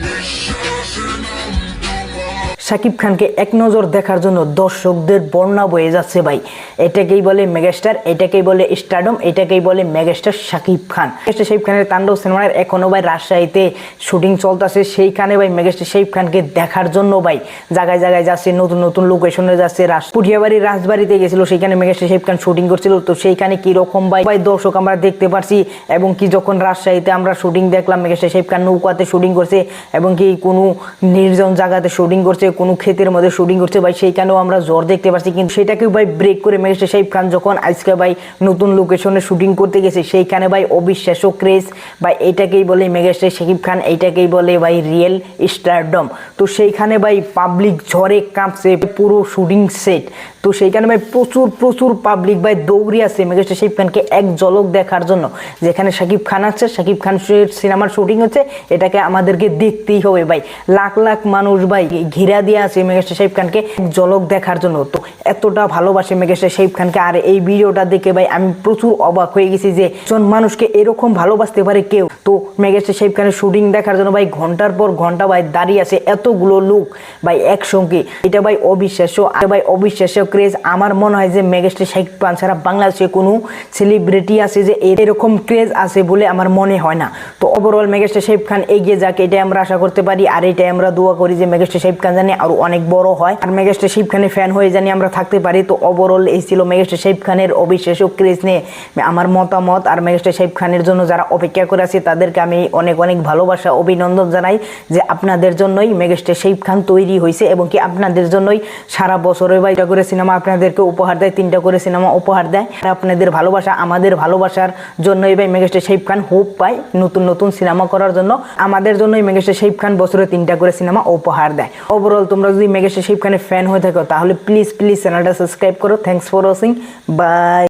We're saucing on Shakib খানকে এক নজর দেখার জন্য দর্শকদের বর্ণা বয়ে যাচ্ছে ভাই। এটাকেই বলে মেগাস্টার, এটাকেই বলে স্টারডম, এটাকেই বলে মেগাস্টার শাকিব খান। মেগাস্টার শাকিব খানের তাণ্ডব সিনেমার এখনও ভাই রাজশাহীতে শুটিং চলতেছে। সেইখানে ভাই মেগাস্টার শাকিব খানকে দেখার জন্য ভাই জায়গায় জায়গায় যাচ্ছে, নতুন নতুন লোকেশনে যাচ্ছে। রাজ- পুঠিয়াবাড়ি রাজবাড়িতে গেছিল, সেইখানে মেগাস্টার শাকিব খান শুটিং করছিল। তো সেইখানে কি রকম ভাই ভাই দর্শক আমরা দেখতে পারছি এবং কি যখন রাজশাহীতে আমরা শুটিং দেখলাম, মেগাস্টার শাকিব খান নৌকাতে শুটিং করছে এবং কি কোনো নির্জন জায়গাতে শুটিং করছে কোনো ক্ষেতের মধ্যে শুটিং করছে ভাই, সেইখানেও আমরা জ্বর দেখতে পাচ্ছি। কিন্তু সেটাকেও ভাই ব্রেক করে মেগাস্টার শাকিব খান যখন আজকে ভাই নতুন লোকেশনে শুটিং করতে গেছে, সেইখানে ভাই অবিশ্বাস্য ক্রেজ ভাই, এটাকেই বলে মেগাস্টার শাকিব খান এইটাকেই বলে ভাই রিয়েল স্টারডম তো সেইখানে ভাই পাবলিক ঝড়ে কাঁপছে, পুরো শুটিং সেট তো সেইখানে ভাই প্রচুর প্রচুর পাবলিক ভাই দৌড়ি আছে মেগাস্টার শাকিব খানকে এক ঝলক দেখার জন্য। যেখানে শাকিব খান আছে, শাকিব খান সিনেমার শুটিং হচ্ছে, এটাকে আমাদেরকে দেখতেই হবে ভাই। লাখ লাখ মানুষ ভাই ঘিরা দিয়ে আছে মেগাস্টার শাকিব খানকে জলক দেখার জন্য। এতটা ভালোবাসে মেগাস্টার শাকিব খানকে আর এই ভিডিওটা দেখে ভাই আমি প্রচুর অবাক হয়ে গেছি যে একজন মানুষকে এরকম ভালোবাসতে পারে কেউ। তো মেগাস্টার শাকিব খানের শুটিং দেখার জন্য ভাই ঘণ্টার পর ঘণ্টা ভাই দাঁড়িয়ে আছে এতগুলো লোক ভাই একসঙ্গে। এটা ভাই অবিশ্বাস্য। আর ভাই অবিশ্বাস্য ক্রেজ, আমার মনে হয় যে মেগাস্টার শাকিব খান ছাড়া বাংলাদেশে কোনো সেলিব্রিটি আছে যে এরকম ক্রেজ আছে বলে আমার মনে হয় না। তো ওভারঅল মেগাস্টার শাকিব খান এগিয়ে যাক, এটাই আমরা আশা করতে পারি। আর এটাই আমরা দোয়া করি যে মেগাস্টার শাকিব খান জানি আরও অনেক বড় হয়। আর মেগাস্টার শাকিব খানের ফ্যান হয়ে জানি আমরা থাকতে পারি, তো ওভারঅল এই ছিল মেগাস্টার শাকিব খানের অবিশ্বাস্য ক্রেজ নিয়ে। আমার মতামত আর মেগাস্টার শাকিব খানের জন্য যারা অপেক্ষা করে আছে, তাদেরকে আমি অনেক অনেক ভালোবাসা, অভিনন্দন জানাই যে আপনাদের জন্যই মেগাস্টার শাকিব খান তৈরি হয়েছে এবং কি আপনাদের জন্যই সারা বছরে বা এটা করে সিনেমা আপনাদেরকে উপহার দেয়, তিনটা করে সিনেমা উপহার দেয়। আর আপনাদের ভালোবাসা, আমাদের ভালোবাসার জন্যই ভাই মেগাস্টার শাকিব খান হোপ পায় নতুন নতুন সিনেমা করার জন্য। আমাদের জন্যই মেগাস্টার শাকিব খান বছরে তিনটা করে সিনেমা উপহার দেয়। ওভারঅল তোমরা যদি মেগাস্টার শাকিব খানের ফ্যান হয়ে থাকো, তাহলে please please please channel subscribe करो। Thanks for watching bye